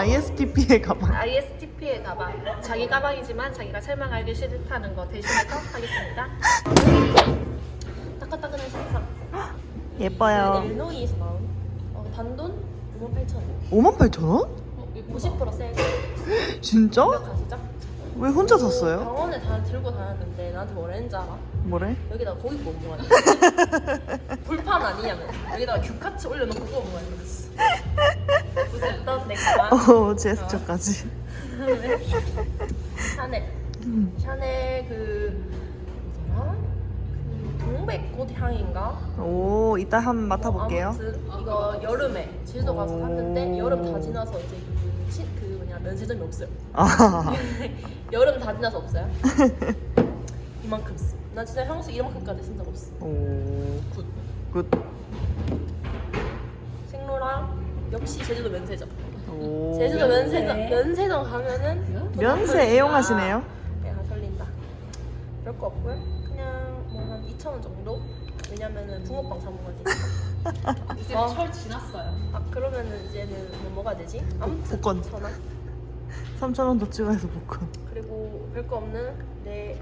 ISTP의 가방. ISTP의 가방. 자기 가방이지만 자기가 설명하기 싫다는 거 대신해서 하겠습니다. 따끈따끈한 신상. 예뻐요. 일노이에서 나온 어, 단돈 58,000원. 5만 8천 원? 50% 세일. 진짜? 기억하시죠? 왜 혼자 샀어요? 병원에 다 들고 다녔는데 나한테 뭐라 했는지 알아? 뭐래? 여기다가 고기 구워 먹어야 돼. 불판 아니냐면서 여기다가 규카츠 올려놓고 구워 먹어야 돼. 무슨. 어, 제스처까지. 샤넬. 음. 샤넬 그 뭐더라? 그 동백꽃 향인가? 오, 이따 한번 맡아볼게요. 아무튼 이거 여름에 제주도 가서 오. 샀는데 여름 다 지나서 이제 그, 시, 그 뭐냐 면세점이 없어요. 아, 여름 다 지나서 없어요. 이만큼 써. 나 진짜 향수 이만큼까지 쓴 적 없어. 오, 굿. 굿. 역시 제주도 면세점. 오. 제주도 면세점 면세점 가면은 면세 애용하시네요. 내가 설린다. 별거 없고요. 그냥 뭐 한 2천 원 정도. 왜냐면은 붕어빵 사 먹어야 이제 어. 철 지났어요. 아 그러면은 이제는 뭐 먹어야 되지? 아무튼 복권. 2천 원. 3천 원더 추가해서 복권. 그리고 별거 없는 내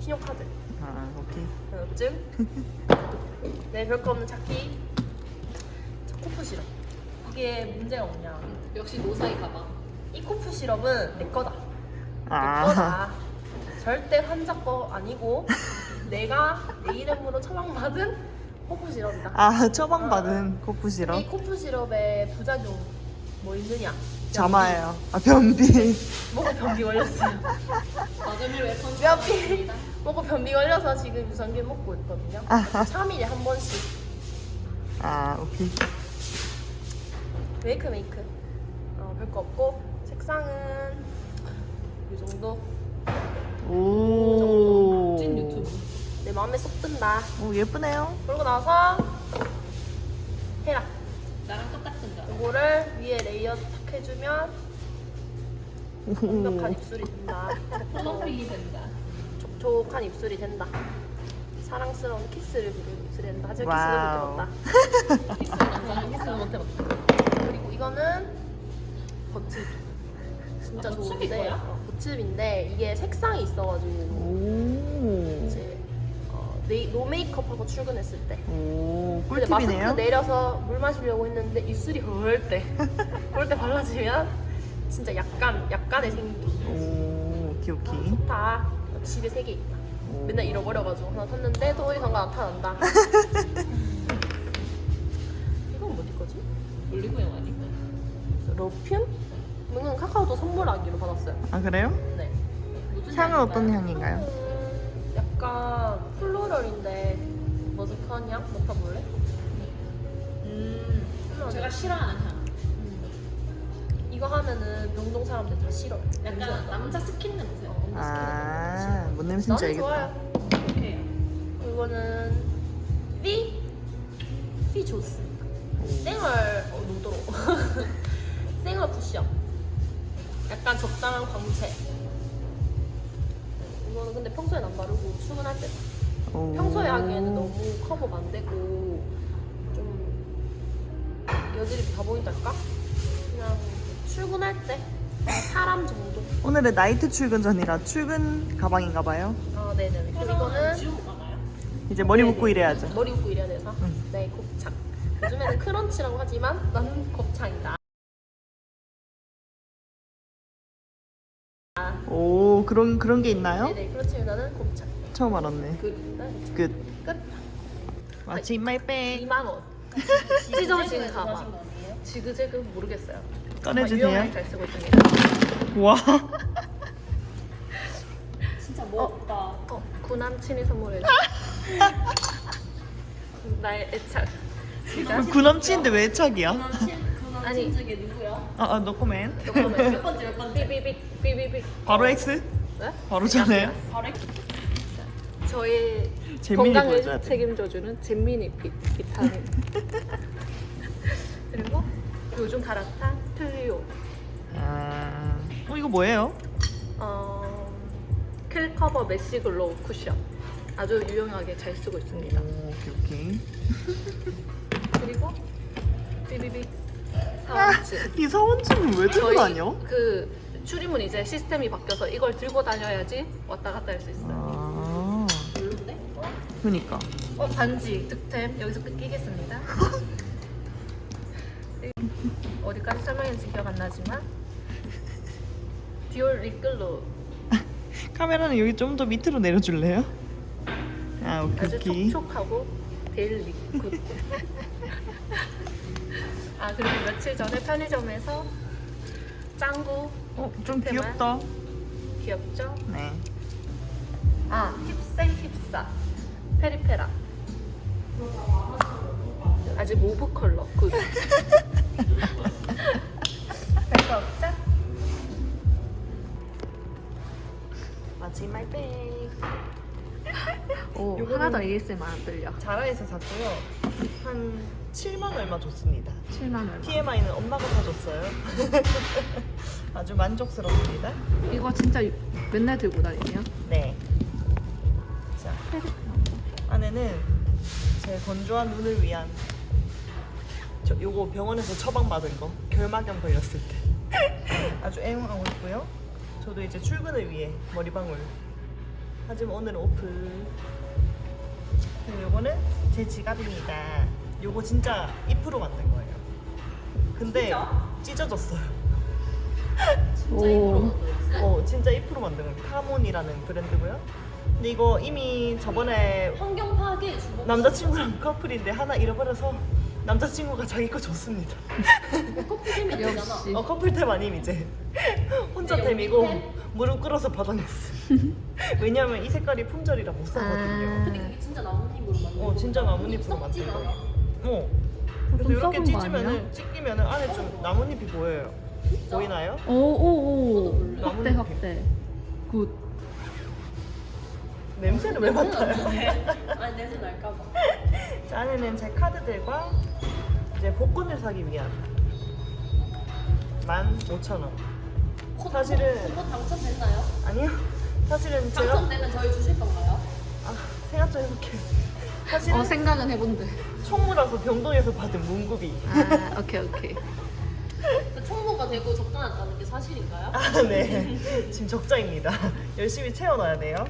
신용카드 아, 오케이. 면허증. 내 별거 없는 차키. 자, 코프 시럽. 이게 문제가 뭐냐? 역시 노사이 가방. 이 코프 시럽은 내 거다. 내 아, 거다. 절대 환자 거 아니고 내가 내 이름으로 처방받은 코프 시럽이다. 아, 처방받은 코프 이 시럽. 코프 시럽의 부작용 뭐 있느냐? 자마예요. 아, 변비. 먹고 변비 걸렸어요. 버금일 웨폰 변비 먹고 변비 걸려서 지금 유산균 먹고 있거든요. 아하. 3일에 한 번씩 아, 오케이. 메이크 메이크. 어, 별거 없고 색상은 이 정도. 오. 찐 유튜브. 내 마음에 쏙 든다. 오, 예쁘네요. 그러고 나서 헤라. 나랑 똑같은 거. 이거를 위에 레이어 탁 해주면 완벽한 오. 입술이 된다. 플럼핑이 된다. 촉촉한 입술이 된다. 사랑스러운 키스를 부르는 입술이 된다. 하지만 와우. 키스는 못 해봤다. 키스는 못 해봤다. 이거는 버츠. 진짜 아, 버츠비 좋은데 거야? 어, 버츠인데 이게 색상이 있어가지고 오. 이제 어, 네이, 노 메이크업하고 출근했을 때 오, 근데 마스크 꿀팁이네요. 내려서 물 마시려고 했는데 입술이 허을 때 그럴 때 발라주면 진짜 약간 약간의 생기 오, 오케이, 오케이. 좋다 집에 세 개 있다 오. 맨날 잃어버려가지고 하나 샀는데 또 어디선가 나타난다 이건 뭐지 거지? 올리브영 아닌 이건 카카오도 선물하기로 받았어요 아, 그래요? 네 무슨 향은 어떤 향인가요? 음, 약간 플로럴인데 머스크한 향 맡아볼래? 음, 제가 싫어하는 향. 음. 이거 하면은 병동 사람들 다 싫어요 약간 남자 스킨 냄새. 어, 아, 뭔 냄새인지 나는 알겠다. 좋아요 오케이. 이거는 피? 피 좋습니다 생얼 어, 노도로 생얼 쿠션 약간 적당한 광채 이거는 근데 평소엔 안 바르고 출근할 때 오. 평소에 하기에는 너무 커버 안 되고 좀 여드름이 다 보인달까? 그냥 출근할 때 사람 정도 오늘은 나이트 출근 전이라 출근 가방인가 봐요. 아 네네네 그리고 이거는? 이제 머리 네네. 묶고 일해야죠. 머리 묶고 이래야 돼서 응. 네 곱창 요즘에는 크런치라고 하지만 나는 곱창이다 그런 그런 게 있나요? 네네 크런치 나는 곱창 처음 알았네. 그 네, 끝. 끝 What's in my bag? 2만 원 찢어진 가방 지그재그 모르겠어요 꺼내주세요. 유용하게 잘 쓰고 있습니다 와. 진짜 뭐 없다. 어, 구남친이 선물해 나의 애착 구남친인데 왜 착이야? 그남친, 그남친 아니. 저게 누구야? 아, 아 노코멘. 몇 번째, 몇 번째? 삐삐삐 삐삐삐 바로 X? 네? 바로 전해요? 바로 저의 재민이 건강을 보여줘야 돼. 책임져주는 잼민이 비, 비타민 그리고 요즘 갈아탄 플리오 아, 어 이거 뭐예요? 어, 킬 커버 메쉬 글로우 쿠션 아주 유용하게 잘 쓰고 있습니다 오, 오케이 오케이. 그리고 삐비비 사원증. 이 사원증은 왜 들고 다녀? 그 출입문 이제 시스템이 바뀌어서 이걸 들고 다녀야지 왔다 갔다 할 수 있어요. 아, 별론데? 그니까. 어 반지 득템 여기서 끊기겠습니다. 어디까지 설명했는지 기억 안 나지만 디올 립글로 카메라는 여기 좀 더 밑으로 내려줄래요? 아, 오케이, 아주 오케이. 촉촉하고 데일리 굿. 아 그리고 며칠 전에 편의점에서 짱구 어, 좀 귀엽다. 귀엽죠? 네. 아 힙세 힙사 페리페라 아직 모브 컬러 굿 별거 없죠? 마지막 백. 오 하나 더 ASMR 안 들려 자라에서 샀고요. 한 7만 얼마 줬습니다. 7만 얼마 TMI는 엄마가 사줬어요. 아주 만족스럽습니다. 이거 진짜 맨날 들고 다니네요 네. 자, 안에는 제 건조한 눈을 위한 저 요거 병원에서 처방 받은 거 결막염 걸렸을 때 아주 애용하고 있고요. 저도 이제 출근을 위해 머리방울. 하지만 오늘은 오프. 그리고 요거는 제 지갑입니다. 요거 진짜 2% 만든 거예요. 근데 찢어졌어요. 오 어, 진짜 2% 만든 거예요. 카몬이라는 브랜드고요. 근데 이거 이미 저번에 환경 파괴. 남자친구랑 커플인데 하나 잃어버려서 남자친구가 자기 거 줬습니다. 커플템이 되잖아. 역시. 어, 커플템 아님 이제. 혼자 템이고 무릎 꿇어서 받아냈어. 왜냐면 이 색깔이 품절이라 못 사거든요. 근데 그게 진짜 나뭇잎으로 만든 어, 진짜 나뭇잎으로 만든 거. 어. 좀 그래서 이렇게 썩은 거 아니야? 찢으면은 찢기면은 안에 좀 나뭇잎이 보여요. 보이나요? 오오오. 확대 확대 굿 냄새를 왜 맡아요? 아니 냄새 날까봐. 자, 안에는 제 카드들과 이제 복권을 사기 위한 15,000원. 사실은- 그거 당첨됐나요? 아니요. 사실은 제가 당첨되면 저희 주실 건가요? 아, 생각 좀 해볼게요. 사실은 어 생각은 해본대 총무라서 병동에서 받은 문구비. 아 오케이 오케이 되고 적당하다는 게 사실인가요? 아, 네. 지금 적자입니다. 열심히 채워놔야 돼요.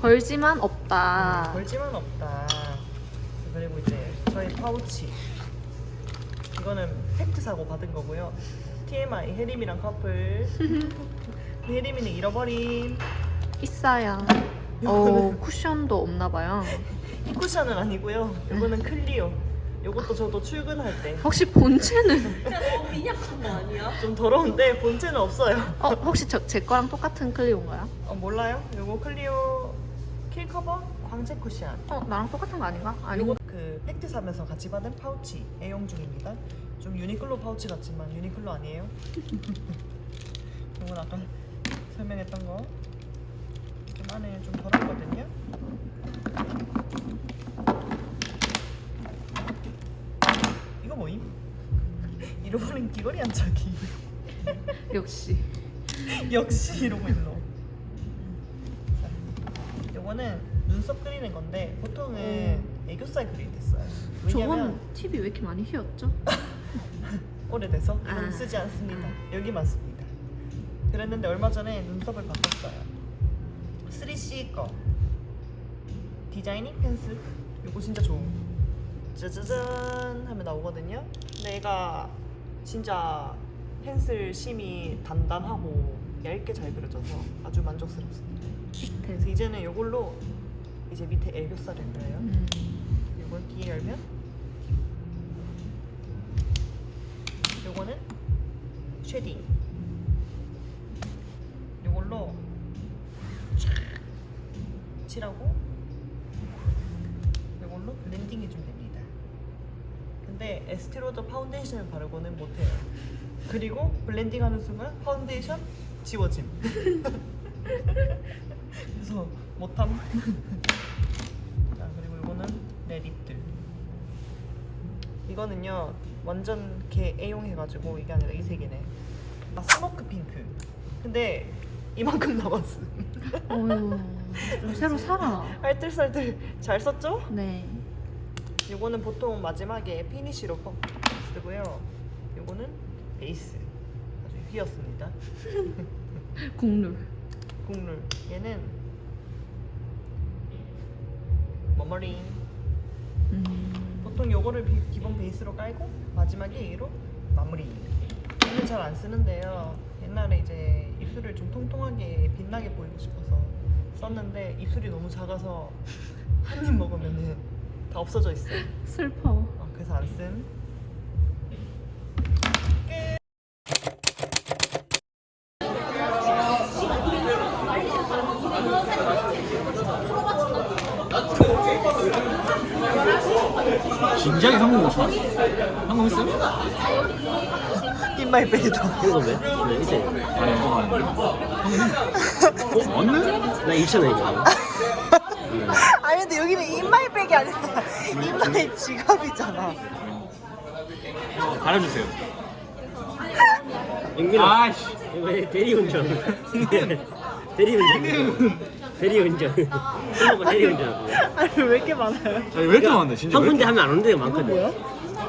벌지만 없다 벌지만 없다. 그리고 이제 저희 파우치. 이거는 팩트 사고 받은 거고요. TMI 혜림이랑 커플. 혜림이는 잃어버림. 있어요 오 쿠션도 없나 봐요 이 쿠션은 아니고요. 이거는 클리오. 이것도 저도 출근할 때. 혹시 본체는 너무 빈약한 거 아니야? 좀 더러운데 본체는 없어요. 어 혹시 저, 제 거랑 똑같은 클리오인가요? 어, 몰라요? 요거 클리오 킬 커버 광채 쿠션. 어 나랑 똑같은 거 아닌가? 요거 아니고 그 팩트 사면서 같이 받은 파우치 애용 중입니다. 좀 유니클로 파우치 같지만 유니클로 아니에요. 이건 아까 설명했던 거. 좀 안에 좀 덜었거든요. 이거 뭐임? 잃어버린 귀걸이 한 짝이. 역시 역시 이러고 있노. 자, 요거는 눈썹 그리는 건데 보통은 애교살 그릴 때 써요. 왜냐면 저번 TV 왜 이렇게 많이 휘었죠? 오래돼서 이건 아. 쓰지 않습니다. 여기만 씁니다. 그랬는데 얼마 전에 눈썹을 바꿨어요. 3C 거 디자이닝 펜슬 요거 진짜 좋은 거. 짜자잔 하면 나오거든요. 근데 얘가 진짜 펜슬 심이 단단하고 얇게 잘 그려져서 아주 만족스럽습니다. 그래서 이제는 이걸로 이제 밑에 애교살을 그려요. 음. 이걸 끼 열면 요거는 쉐딩 요걸로 촥 칠하고 에스티로더 파운데이션을 바르고는 못해요. 그리고 블렌딩 하는 순간 파운데이션 지워짐. 그래서 못함. 자 그리고 이거는 내 립들. 이거는요 완전 개 애용해가지고 이게 아니라 이 색이네. 아 스모크 핑크. 근데 이만큼 남았어 어휴 새로 사라. 알뜰살뜰 잘 썼죠? 네 이거는 보통 마지막에 피니쉬로 꼭 쓰고요 이거는 베이스 아주 휘었습니다. 국룰. 국룰 얘는 머머리 음. 보통 요거를 비- 기본 베이스로 깔고 마지막에 얘로 마무리 얘는 잘 안 쓰는데요 옛날에 이제 입술을 좀 통통하게 빛나게 보이고 싶어서 썼는데 입술이 너무 작아서 한 입 먹으면은 다 없어져 있어 슬퍼. 어, 그래서 안 쓴. 진작에 한국 오시나? 한국 있어요? 인마이 베이다. 이거 왜? 왜 이제 아니 안 어? 맞네? 나 2천 원이거든. 아니 근데 여기는 인마이 백이 아니라 인마이 지갑이잖아. 어, 갈아주세요 영민아 아이씨 이거 대리운전. 대리운전. 대리운전. 친구가 대리운전. 아니 왜 이렇게 많아요? 아니 왜 이렇게 많네 진짜 한 왜 군데 이렇게 하면 안 오는 데가 많거든.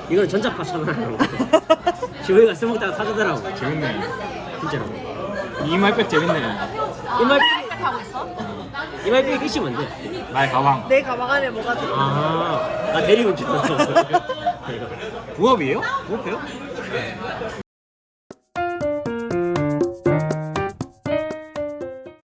이건 전자파잖아. 지호이가 써먹다가 사주더라고. 재밌네 진짜로. 이말백 재밌네 이말 하고 있어? 이말 빼기 끼시면 돼. 나의 가방 내 가방 안에 뭐가 들어? 아, 나 대리운전. 부업이에요? 부업해요?